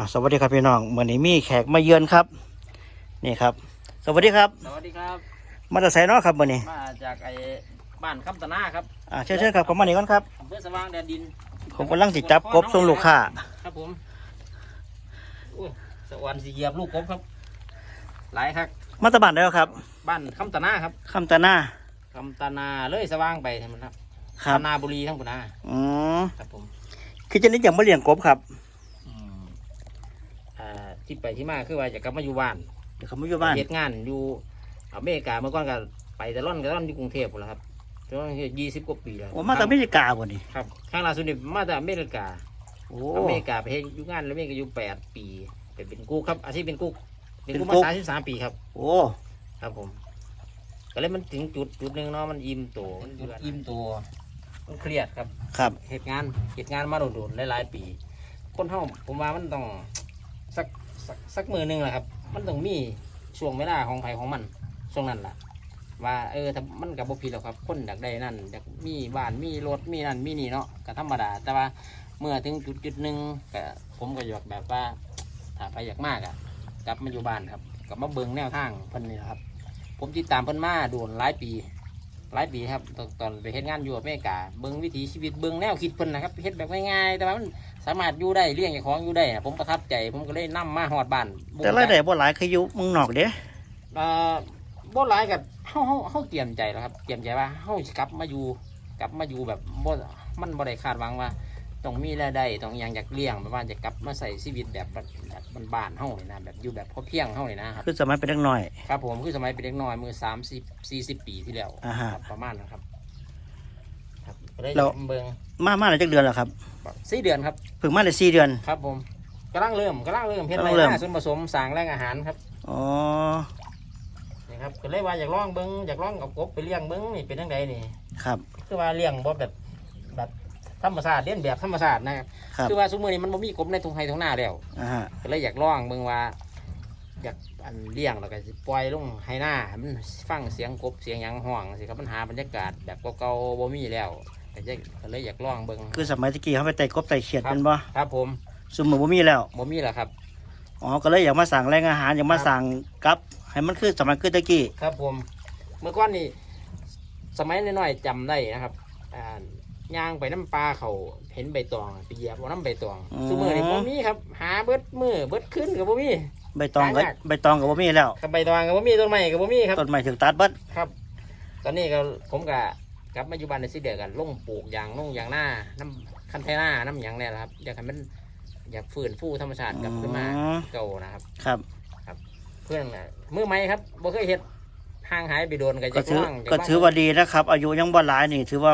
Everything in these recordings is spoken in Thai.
อ่าสวัสดีครับพี่น้องวันนี้มีแขกมาเยือนครับ นี่ครับ สวัสดีครับ สวัสดีครับ มาจากไซนอครับวันนี้มาจากไอ้บ้านคำตะนาครับอ่าเชิญเชิญครับผมมานี่ก่อนครับอำเภอสว่างแดนดิน ผมกำลังสิจับกบส่งลูกค้าครับผมอุ้ยสวรรค์สีเหยียบลูกกบครับ หลายครับมาตะบันได้แล้วครับ บ้านคำตะนาครับคำตาหน้าคำตะนาเลยสว่างไปใช่ไหมครับครับตะนาบุรีทั้งปุนาอืมครับผมคือจะนิดอย่างมาเลี้ยงกบครับอืมอ่า ที่ไปที่มาคือว่าจะกลับมาอยู่บ้านเดี๋ยวเขามาอยู่บ้าน เฮ็ดงานอยู่อเมริกาเมื่อก่อนก็ไปแต่ร่อนก็ร่อนอยู่กรุงเทพหมดแล้วครับจนยี่สิบกว่าปีแล้วโอ้มาจากอเมริกาบ่นี่ครับข้างล่าสุดนี่มาจากอเมริกา โอ้ อเมริกาไปเฮ็ดอยู่งานแล้วอเมริกาอยู่แปดปีเป็นเป็นกุ๊กครับอาชีพเป็นกุ๊กเป็นกุ๊กเป็นกุ๊มากสามสิบสามปีครับ โอ้ครับผมก็เลยมันถึงจุดจุดหนึ่งเนาะมันอิ่มตัวมันอิ่มตัวมันเครียดครับ ครับเหตุงานเหตุงานมาโดนๆหลายๆปี คนเฮาผมว่ามันต้องสัก สักสักมือหนึ่งแหละครับ มันต้องมีช่วงเวลาของไผของมันช่วงนั้นแหละว่าเออถ้ามันกับบ่ผิดหรอกครับคนอยากได้นั่นอยากมีบ้านมีรถมีนั่นมีนี่เนาะก็ธรรมดา แต่ว่าเมื่อถึงจุดจุดหนึ่งก็ผมก็อยากแบบว่าถ้าไปอยากมากอะกลับมาอยู่บ้านครับกลับมาเบิ่งแนวทางเพิ่นนี่แหละครับ ผมติดตามเพิ่นมาโดนหลายปี หลายปีครับตอนตอนไปเฮ็ดงานอยู่อเมริกาเบิ่งวิถีชีวิตเบิ่งแนวคิดเพิ่นนะครับเฮ็ดแบบง่ายๆแต่ว่ามันสามารถอยู่ได้เลี้ยงเจ้าของอยู่ได้นะผมประทับใจผมก็เลยนํมาฮอดบ้านแต่รายได้บ่หลายคืออยู่เมึงนอกเด้เอ่อบ่หลายกับเฮาเฮาเฮาเตรียมใจแล้วครับเตรียมใจว่าเฮาสิกลับมาอยู่กลับมาอยู่แบบบ่มันบ่ได้คาดหวังว่า ต้องมีรายได้ต้องอหยังอยากเลี้ยงแบบว่าจะกลับมาใส่ชีวิตแบบแบบแบบบ้านๆเฮาเลยนะแบบอยู่แบบพอเพียงเฮาเลยนะครับคือสมัยเป็นเด็กน้อย ครับผมคือสมัยเป็นเด็กน้อยมือ30 40ปีที่แล้วอ่าฮะ ครับประมาณนะครับ ครับก็ได้แล้วเบิ่งมามาหลายจักเดือนแล้วครับสี่เดือนครับ เพิ่งมาได้สี่เดือน ครับผมกำลังเริ่มกำลังเริ่มเฮ็ดกำไรลังเริ่มหน้าส่วนผสมสร้างแรงอาหารครับอ๋อนี่ครับก็เลยว่าอยากลองเบิ้งอยากลองเอากบไปเลี้ยงเบิ้งนี่เป็นยังไงนี่ ครับ คือว่าเลี้ยงบ่แบบแบบ ธรรมชาติเลี้ยงแบบธรรมชาตินะครับครับ คือว่าสมมือนี้มันบ่มีกบในทุ่งไร่ทุ่งนาแล้วอ่าฮะก็เลยอยากลองเบิ้งว่า อยากอันเลี้ยงแล้วก็สิปล่อยลงให้หน้าให้มันฟังเสียงกบเสียงหยังห้องสิครับมันหาบรรยากาศแบบเก่าๆบ่มีแล้วก็จะก็เลยอยากลองเบิ้งคือสมัยตะกี้เขาไปไต่กบไต่เขียดเป็นบ่ครับผมสมมือบ่มีแล้ว บ่มีแล้วครับ อ๋อ ก็เลยอยากมาสั่งแรงอาหารอยากมาสั่งกับ ให้มันคือสมัยคือตะกี้ ครับผม เมื่อก่อนนี่สมัยน้อยๆจำได้นะครับอ่า ย่างไปน้ำปลาเขาเห็นใบตองไปเหยียบเอาน้ำใบตองอืม ซุมือนี่บ่มีครับ หาเบิดมือเบิดขึ้นกับบ่มี ใบตองก็หายาก ใบตองก็บ่มีแล้วกับใบตองกับบ่มีต้นไม้กับบ่มีครับ ต้นไม้ถึงตัดเบัดครับ ตอนนี้ก็ผมก็กลับมาอยู่บ้านในสิเดือกันลงปลูกยางลงยางหน้าน้ำคันไทหน้าน้ำหยางเนี่ยแหละครับ อยากให้มันอยากฟื้นฟูธรรมชาติกลับขึ้นมาอ๋อเก่านะครับ ครับ เพื่อนน่ะมือไม้ครับบ่เคยเฮ็ดห่างหายไปโดนก็ก็จะถือว่างจะก็ว่างถือว่าดีนะครับ อายุยังบ่หลายนี่ ถือว่า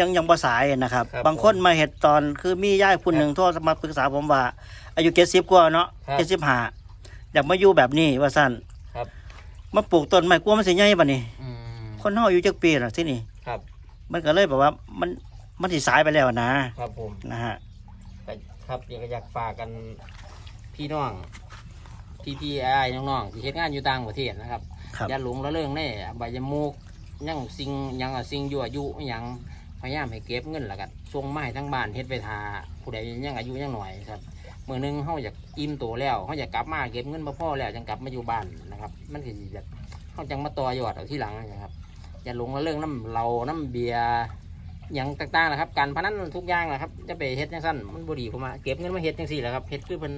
ยังยังบ่สายนะครับ ครับบางคนมาเห็ดตอนคือมีย่ายคนหนึ่งโทรมาปรึกษาผมว่า อายุเจ็ดสิบกว่าเนาะครับ เจ็ดสิบห้าอยากมาอยู่แบบนี้ว่าสั้นครับมาปลูกต้นไม้กลัวมันสิใหญ่ปะนี่อืมคนเฮาอายุจักปีน่ะที่นี่ ครับมันก็เลยแบบว่ามันมันสิสายไปแล้วนะครับผม นะฮะ ก็ครับอยากอยากฝากกันพี่น้องพี่พี่ไอ้ายน้องๆที่เฮ็ดงานอยู่ต่างประเทศนะครับครับ อย่าหลงละเรื่องแน่ใบายมูกยังสิ่งหยังอะสิ่งยั่วยุอิหยัง พยายามให้เก็บเงินแล้วก็ส่งไม้ทั้งบ้านเฮ็ดไปทาผู้ใดยังอายุยังหน่อยครับเมื่อหนึงเฮาอยากอิ่มโตแล้วเฮาอยากกลับมาเก็บเงินมาพ่อแล้วจังกลับมาอยู่บ้านนะครับ มันคือแบบเฮาจังมาต่อยอดเอาที่หลังนะครับอย่าลงละเรื่องน้ำเราน้ำเบียร์หยังต่างๆนะครับ การพนันทุกอย่างนะครับ จะไปเฮ็ดจังสั้นมันบ่ดีผมมาเก็บเงินมาเฮ็ดจังซี่แหละครับเฮ็ดคือเพิ่น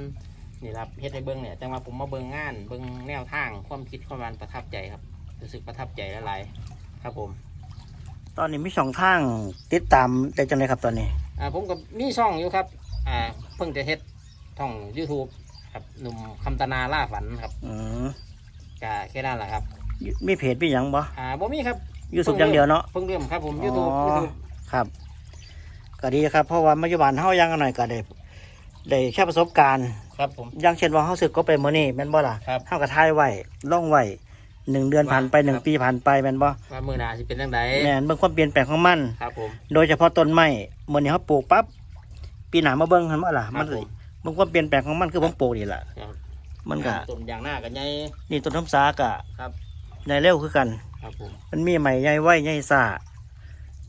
นี่ล่ะครับเฮ็ดให้เบิ่งเนี่ยจังว่าผมมาเบิ่งงานเบิ่งแนวทางความคิดความมันประทับใจครับรู้สึกประทับใจหลายๆครับผม ตอนนี้มีช่องทางติดตามได้จังเลยครับตอนนี้ อ่าผมก็มีช่องอยู่ครับ อ่า เพิ่งจะเฮ็ดช่อง YouTube ครับหนุ่มคำตนาล่าฝันครับอืมก็แค่นั้นแหละครับ มีเพจมีหยังบ่อ่าบ่มีครับยูทูบอย่างเดียวเนาะ เพิ่งเริ่มครับผม YouTube อ๋อ YouTube ครับก็ดีครับ เพราะว่าปัจจุบันเฮายังหน่อยก็ได้ได้แค่ประสบการณ์ ครับผม อย่างเช่นว่าเฮาสึกก็ไปมื้อนี้แม่นบ่ล่ะครับ เฮาก็ถ่ายไว้ลงไว้ หนึ่งเดือนผ่านไปหนึ่งครับปีผ่านไปแม่นบ่ว่ามือหนาสิเป็นจังไดแม่นเบิ่งความเปลี่ยนแปลงของมัน ครับผม โดยเฉพาะต้นไม้มื้อนี้เฮาปลูกปั๊บปีหน้ามาเบิ่งหั่นบ่ล่ะคมัรันบก็ผมเบิ่งความเปลี่ยนแปลงของมันคือผมปลูกนี่ล่ะครับมันก็ต้นยางหน้ากันใหญ่นี่ต้นทำสาก็ครับในเร็วคือกัน ครับผม มันมีใหม่ใหญ่ไว้ใหญ่ซ่า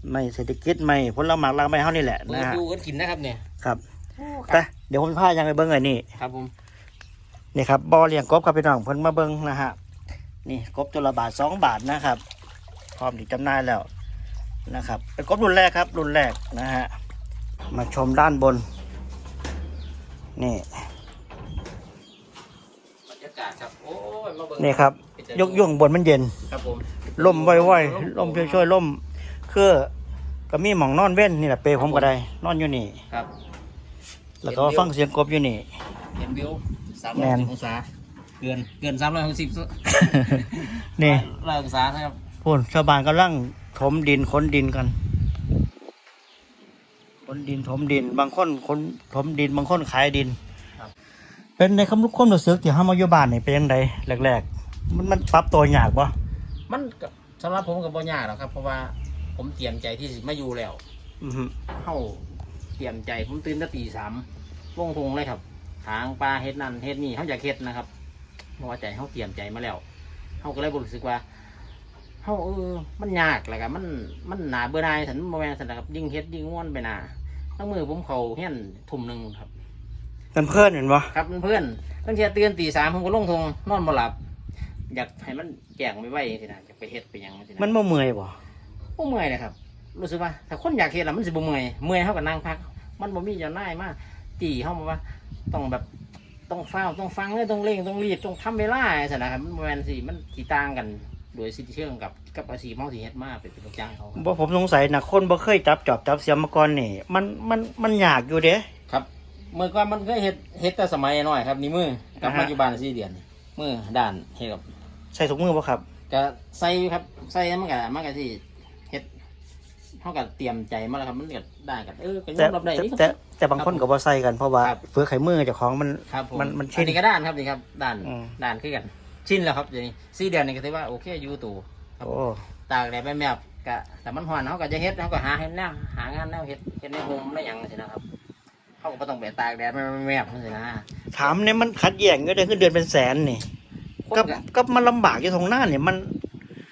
ใหม่เศรษฐกิจใหม่ผลไม้รากไม้เฮานี่แหละเปินะดฮะดูกันกินนะครับเนี่ยครับโอ้แต่เดี๋ยวผมพายังไปเบิ้งไอ้นี่ครับผมนี่ครับบ่อเลี้ยงกบครับพี่น้องเพิ่นมาเบิ้งนะฮะ นี่กบตัวละบาทสองบาทนะครับ พร้อมที่จำหน่ายแล้วนะครับเป็นกบรุ่นแรกครับ รุ่นแรกนะฮะมาชมด้านบน นี่บรรยากาศครับโอ้ยมาเบิ่งนี่ครับยกย่งบนมันเย็นครับผมล่มว่อยๆล่มช่วยๆล่มคือก็มีหมองนอนเว้นนี่แหละเปรผมก็ได้ นอนอยู่นี่ครับแล้วก็ฟังเสียงกบอยู่นี่เห็นวิวสามแมร้อยนสิบองศา เกินเกินสามร้อยหกสิบนี่ร้อยองศานะครับพูนชาวบ้านกำลังถมดินขนดินกันขนดินถมดิน บางคนขนถมดิน บางคนขายดินเป็นในคำรู้ความรู้สึกที่ห้ามาอยู่บ้านนี่เป็นยังไงแรกๆ มันมันปรับตัวยากปะมันก็สำหรับผมกับบ่ยากหรอกครับ เพราะว่าผมเตรียมใจที่สิมาอยู่แล้วอือฮึเข้าเตรียมใจผมตื่นตั้งตีสามลงทงเลยครับ ทางปลาเฮ็ดนั่นเฮ็ดนี่เขาอยากเฮ็ดนะครับ เพราะว่าใจเขาเตรียมใจมาแล้วเขาก็เลยรู้สึกว่าเขาเออมันยากแหละครับมันมันหนาเบื่อหนายสันโมแมนสันนะครับยิ่งเฮ็ดยิ่งง่วนไปหนาตั้งมือผมเขาเฮี้ยนทุ่มหนึ่งครับเป็นเพื่อนเห็นปะครับเพื่อนๆตั้งแต่ตื่นตีสามผมก็ลงทงนอนบ่หลับ อยากให้มันแจงไม่ไหวสินะอยากไปเฮ็ดไปหยังสินะมันบ่เมื่อยปะบ่เมื่อยนะครับรู้สึกว่าถ้าคนอยากเฮ็ดแล้วมันสิบ่เมื่อยเมื่อยเฮาก็นั่งพัก มันบ่มีเจ้านายมาตีเฮามาว่าต้องแบบ ต้องเฝ้าต้องฟังเลยต้องเร่งต้องรีบต้องทำเวลาซั่นนะครับมันบ่แม่นสิมันสิต่างกัน โดยสิเชิงกับกับอาชีพเฮาที่เฮ็ดมาเป็นเป็นลูกจ้างเขาครับบ่ผมสงสัยนะคนบ่เคยจับจอบจับเสียมมาก่อนนี่มันมันมันยากอยู่เด้ ครับเมื่อก่อนมันเคยเฮ็ดเฮ็ดแต่สมัยน้อยครับนี่มือกลับอ่าฮะมาอยู่บ้าน4เดือนนี่มือด้านเฮ็ดกับใส่ถุงมือปะครับ ก็ใส่อยู่ครับใส่มันก็มันก็สิเฮ็ด เฮาก็เตรียมใจมาแล้วครับมันก็ได้กันเออก็ยแต่อมรับได้แต่นี่ครับแต่แต่บางคนก็บ่ใส่กันเพราะว่าครับ เฟือไข่มือเจ้าของมัน ครับผมมันมันชิน อันนี้ก็ด้านครับนี่ครับด้านอืม ด้านคือกันชินแล้วครับเดี๋ยวนี้สี่เดือนนี่ก็ถือว่าโอเคอยู่ตัวครับ โอ้ ตากแดดไปแมบกะแต่มันหอนเขาก็จะเฮ็ดเขาก็หาเฮ็ดแนวหางานแนวเฮ็ดเฮ็ดในโฮมในหยังสินะครับเขาก็บ่ต้องไปตากแดดไปแมบนั่นสินะถามเนี่ยมันขัดแย้งอยู่เด้คือเดือนเป็นแสนนี่คนกับก็ กับมันลำบากอยู่ตรงหน้าเนี่ยมัน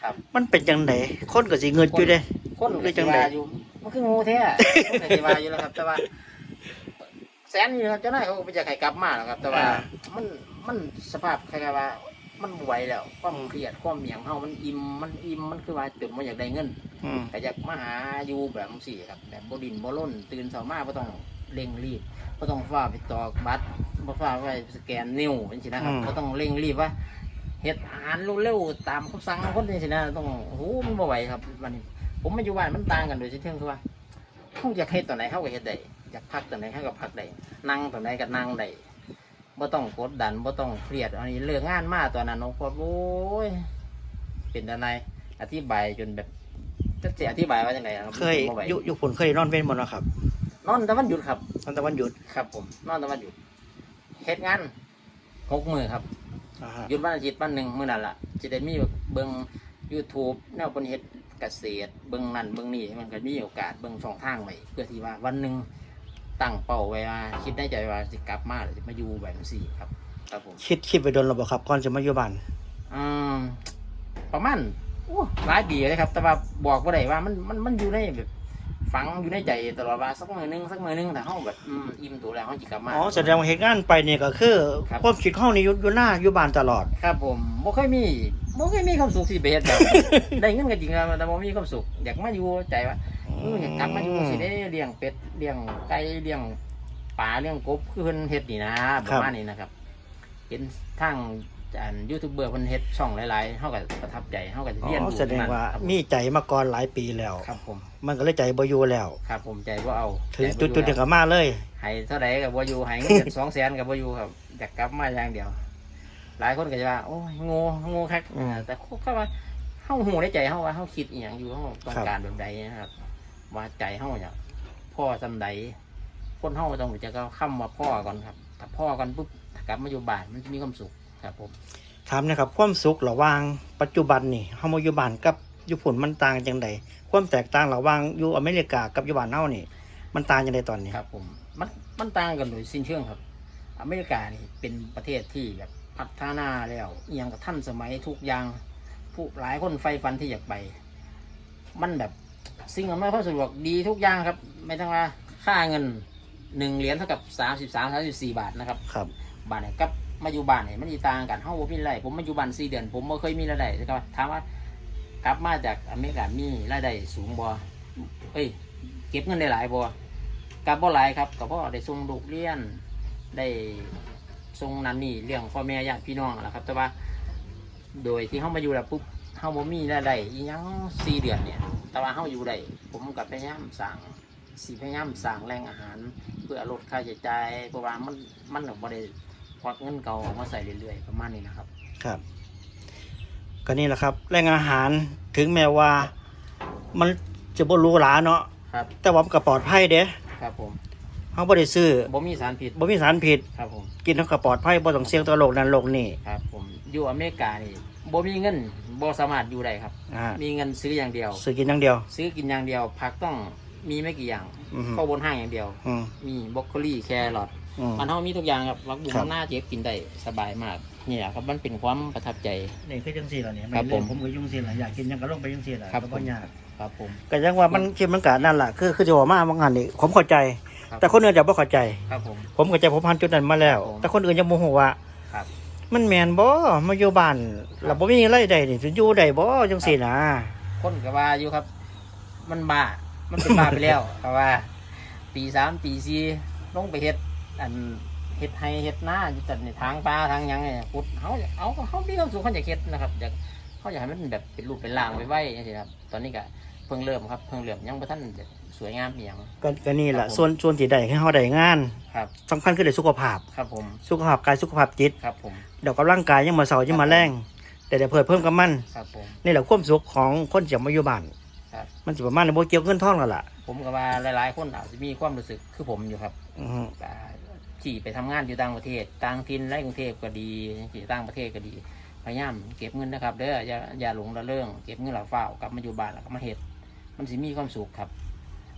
ครับ มันเป็นจังไดคนก็สิเงินอยู่เด้ คนหรืก็อจัสิงใดว่าอยู่มันคืองูแท้คนก็สิว่าอยู่แล้วครับ แต่ว่า แสนนี่ครับเจ้านายเขาก็บ่อยากให้กลับมาหรอกครับ แต่ว่า มันมันสภาพคล้ายๆว่า มันบ่ไหวแล้วความเครียดความเหมียงเฮามันอิ่มมันอิ่มมันคือว่าจนบ่อยากได้เงิน อืม ก็อยากมาหาอยู่แบบสี่ครับแบบบดินบ่ล้นตื่นเช้ามาบ่ต้องเร่งรีบบ่ต้องฟ้าไปตอกบัตรบ่ฟ้าไปสแกนนิ้วจังซี่นะครับบ่ต้องเร่งรีบว่าเฮ็ดอาหารเร็วๆตามคำสั่งของคนจังซี่นะต้องโอ้โหมันบ่ไหวครับวันนี้ ผมมาอยู่บ้านมันต่างกันโดยสิ้นเชิงคือว่าเฮาอยากเฮ็ดตอนไหนเฮาก็เฮ็ดได้อยากพักตอนไหนเฮาก็พักได้นั่งตอนไหนก็นั่งได้บ่ต้องกดดันบ่ต้องเครียดอันนี้เลิกงานมาตอนนั้นโอ้โหโอ้ยเป็นอะไรอธิบายจนแบบจะจะอธิบายว่าจังไงครับเคยบ่ไหวอยู่อยู่ผลเคยนอนเว้นบ่เนาะครับ นอนแต่วันหยุดครับตอนตะวันหยุดครับ ผม นอนแต่วันหยุดเฮ็ดงานหกมือครับอ่าฮะหยุดวันอาทิตย์วันหนึ่งมื้อนั่นล่ะจะได้มีเบิ่ง YouTube แนวคนเฮ็ด เกษตรเบิ่งนั่นเบิ่งนี่มันก็มีโอกาสเบิ่งช่องทางไว้เพื่อที่ว่าวันหนึ่งตั้งเป้าไว้ว่าคิดในใจว่าสิกลับมาหรือสิมาอยู่แบบนี้ครับครับผมคิดคิดไปโดนระบบครับก่อนจะมาอยู่บ้านอืมประมาณโอ้หลายปีเลยครับ แต่ว่าบอกว่าได้ว่ามันมันมันอยู่ในแบบ ฝังอยู่ในใจตลอดว่าสักมือหนึงสักมือหนึงแต่ห้องแบบอืมอิ่มตัวแล้วห้องจิกลับมา อ๋อแสดงว่าเหตุการณ์ไปเนี่ยก็คือครับ ความคิดเฮานี่อยู่อยู่หน้าอยู่บ้านตลอด ครับผมบ่เคยมีบ่เคยมีความสุขสิไปเฮ็ดแบบ ได้เงินก็จริงครับแต่บ่มีความสุขอยากมาอยู่ใจว่าเอออยากกลับมาอยู่สิได้เลี้ยงเป็ดเลี้ยงไก่เลี้ยงปลาเลี้ยงกบคือเพิ่นเฮ็ดนี่นะประมาณนี้นะครับ เห็นทาง อันยูทูบเบอร์เพิ่นเฮ็ดช่องหลายๆเฮาก็ประทับใจเฮาก็สิอ๋เรียนอรู้แสดงว่าครับมีใจมาก่อนหลายปีแล้ว ครับผมมันก็เลยใจบ่อยู่แล้ว ครับผมใจว่าเอาถึงใจบ่จุดจุดอเดียยู่วก็มาเลย ให้เท่าไหร่กับว่าอยู่ให้เงินเดือน สองแสนกับว่าอยู่ครับอยากกลับมาอย่างเดียว หลายคนก็จะว่าโอ้ยโง่โง่คักอืมแต่เขาว่าเฮาหูในใจเฮาว่าเฮาคิดอีหยังอยู่เฮาต้องครับ การแบบใดนะครับ ว่าใจเฮาอยากพ่อสำใดคนเฮาต้องรู้จะก็คำว่าพ่อก่อนครับ ถ้าพ่อก่อนปุ๊บถ้ากลับมาอยู่บ้านมันจะมีความสุข ครับผมถามนะครับความสุขระหว่างปัจจุบันนี่เฮามาอยู่บ้านกับอยู่ผลมันต่างจังไดความแตกต่างระหว่างอยู่อเมริกากับอยู่บ้านเฮานี่ มันต่างจังไดตอนนี้ครับผมมันมันต่างกันโดยสิ้นเชิงครับ อเมริกานี่เป็นประเทศที่แบบพัฒนาแล้วอหย่างกับท่านสมัยทุกอย่างผู้หลายคนไฟฟันที่อยากไป มันแบบสิ่งอำนวยความสะดวกดีทุกอย่างครับ ไม่ต้องว่าค่าเงินหนึ่งเหรียญเท่ากับสามสิบสามสามสิบสี่บาทนะครับ ครับบ้านเนี่ยกับ มาอยู่บ้านเนี่ยมันอีต่างกันเฮาบ่มีรายได้ผมมาอยู่บ้านสี่เดือน ผมบ่เคยมีรายได้ครับถามว่ากลับมาจากอเมริกามีรายได้สูงบ่เอ้ยเก็บเงินได้หลายบ่กลับบ่หลายครับก็บ่ได้ส่งลูกเรียนได้ส่งนั่นนี่เรื่องพ่อแม่ญาติพี่น้องแหละครับ แต่ว่า โดยที่เฮามาอยู่แล้วปุ๊บเฮาบ่มีรายได้อีหยังสี่เดือนเนี่ย แต่ว่าเฮาอยู่ได้ผมก็พยายามสร้างสิพยายามสร้างแหล่งอาหาร เพื่อลดค่าใช้จ่ายเพราะว่ามันมันก็บ่ได้ ควักเงินเก่าออกมาใส่เรื่อยๆประมาณนี้นะครับ ครับ ก็นี่แหละครับแหล่งอาหารถึงแม้ว่ามันจะบ่หรู้หลาเนาะครับ แต่ว่ามันก็ปลอดภัยเด้ครับผมเฮาบ่ได้ซื้อบ่มีสารพิษบ่มีสารพิษครับผมกินเฮาก็ปลอดภัยบ่ต้องเสี่ยงต่อโรคนั้นโรคนี้ครับผมอยู่อเมริกานี่บ่มีเงินบ่สามารถอยู่ได้ครับ อ่ามีเงินซื้ออย่างเดียว ซื้อกินอย่างเดียว ซื้อกินอย่างเดียวผักต้องมีไม่กี่อย่างอือฮึเข้าบนห้างอย่างเดียว อืมมีบรอกโคลีแครอท อืม มันเฮามีทุกอย่างครับมักบุ้ครับงหน้าเจ็บกินได้สบายมากนี่แหละครับมันเป็นความประทับใจ นี่คือจังซี่ล่ะเนี่ยครับผมผมก็ยุ่งซี่ล่ะอยากกินหยังก็ลงไปจังซี่ล่ะครับ ก็บ่ยากครับผม ก็ยังว่ามันคิดมันก็นั่นล่ะคือคือจะว่ามาบางอันนี่ผมเข้าใจ ครับ แต่คนอื่นจะบ่เข้าใจ ครับผม ผมเข้าใจผมผ่านจุดนั้นมาแล้ว ครับผมแต่คนอื่นยังโมโหว่าครับมันแม่นบ่มาอยู่บ้านแล้วบ่มีรายได้นี่สิอยู่ได้บ่จังซี่นะ คนก็ว่าอยู่ครับ มันบ้ามันเป็นบ้าไปแล้วก็ว่าตีสามตีสี่ลงไปเฮ็ด อันเฮ็ดให้เฮ็ดหน้าอยู่แต่ในทางป่าทางหยังไงพุดเขาเอาเขามีความสุขเขาอยากเฮ็ดนะครับอยากเขาอยากให้มันแบบเป็นรูปเป็นร่างไว้ไว้จังซี่ครับตอนนี้ก็เพิ่งเริ่มครับเพิ่งเริ่มยังบ่ทันแบบสวยงามอีหยัง ก็ก็นี่ล่ะครับผม ส่วนส่วนที่ได้ให้เฮาได้งานครับ สำคัญคือได้สุขภาพ ครับผมสุขภาพกายสุขภาพจิตครับผมเดี๋ยวกับร่างกายยังมาเสายังมาแรงแต่ได้เพิ่มเพิ่มกับมันครับผม นี่แหละความสุขของคนที่จะมาอยู่บ้านครับ มันสิประมาณในบ่เกี่ยวกับเงินทองแล้วล่ะผมก็ว่าหลายๆ คนอาจจะมีความรู้สึกคือผมอยู่ครับอือฮึอ่า ที่ไปทำงานอยู่ต่างประเทศ ต่างถิ่นและกรุงเทพก็ดีที่ต่างประเทศก็ดี พยายามเก็บเงินนะครับเด้ออย่าอย่าหลงระเริงเก็บเงินหลักเฝ้ากลับมาอยู่บ้านแล้วก็มาเฮ็ดมันสิมีความสุขครับ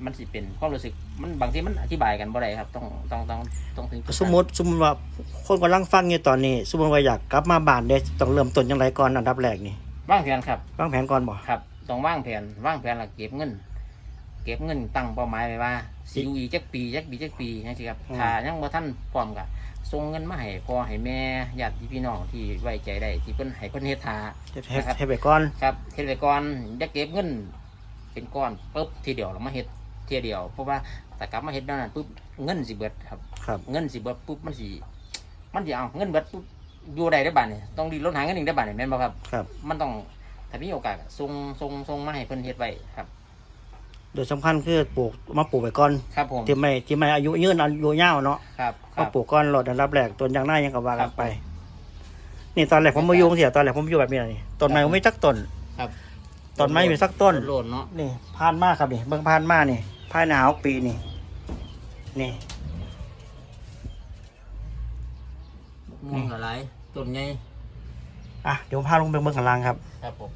มันสิเป็นความรู้สึกมันบางทีมันอธิบายกันบ่ได้ครับ ต้องต้องต้องต้องถึงจุดนั้นสมมุติสมมุติว่าคนกำลังฟังอยู่ตอนนี้ สมมุติว่าอยากกลับมาบ้านเด้ต้องเริ่มต้นจังไดก่อนอันดับแรกนี่วางแผนครับวางแผนก่อนบ่ครับต้องวางแผนวางแผนหลักเก็บเงินเก็บเงินตั้งเป้าหมายไว้ว่าสิอยู่อีกจักปีจักปีจักปีจังซี่ครับถ้ายังบ่ทันพร้อมก็ส่งเงินมาให้พ่อให้แม่ญาติพี่น้องที่ไว้ใจได้ที่เพิ่นให้เพิ่นเฮ็ดทาเฮ็ดเฮ็ดนะครับเฮ็ดไปก่อนครับเฮ็ดไว้ก่อนอย่าเก็บเงิน เป็นก้อนปุ๊บทีเดียวเรามาเฮ็ดเทียเดียว เพราะว่าแต่กลับมาเฮ็ดนั่นนะปุ๊บเงินสิเบิดครับครับเงินสิเบิดปุ๊บมันสิมันสิเอาเงินเบิดปุ๊บอยู่ได้ได้อบ้านนี่ต้องดีลดหาเงินอีกได้อบ้านนี่แม่นบ่ครับครับ มันต้องถ้ามีโอกาสก็ส่งส่งส่งมาให้เพิ่นเฮ็ดไว้ครับ โดยสำคัญคือปลูกมาปลูกไปก่อนครับผมที่ไม่ที่ไม่อายุยืนอายุยาวเนาะครับคมารับปลูกก่อนรดอันดับแรกต้นยางหน้ายังก็ว่าครักับนไป นี่ตอนแรกผมมาอยู่จังซี่ตอนแรกผมอยู่แบบนี้นี่ต้นไม้ผมไม่จักต้นครับ ต้นไม้มีสักต้นโลดเนาะนี่ผ่านมาครับนี่เบิ่งผ่านมานี่ภายในหาปีนี่นี่ ม่วงหลายต้นใหญ่อะเดี๋ยวผมพาลงไปเบิ่งข้างล่างครับ ครับผม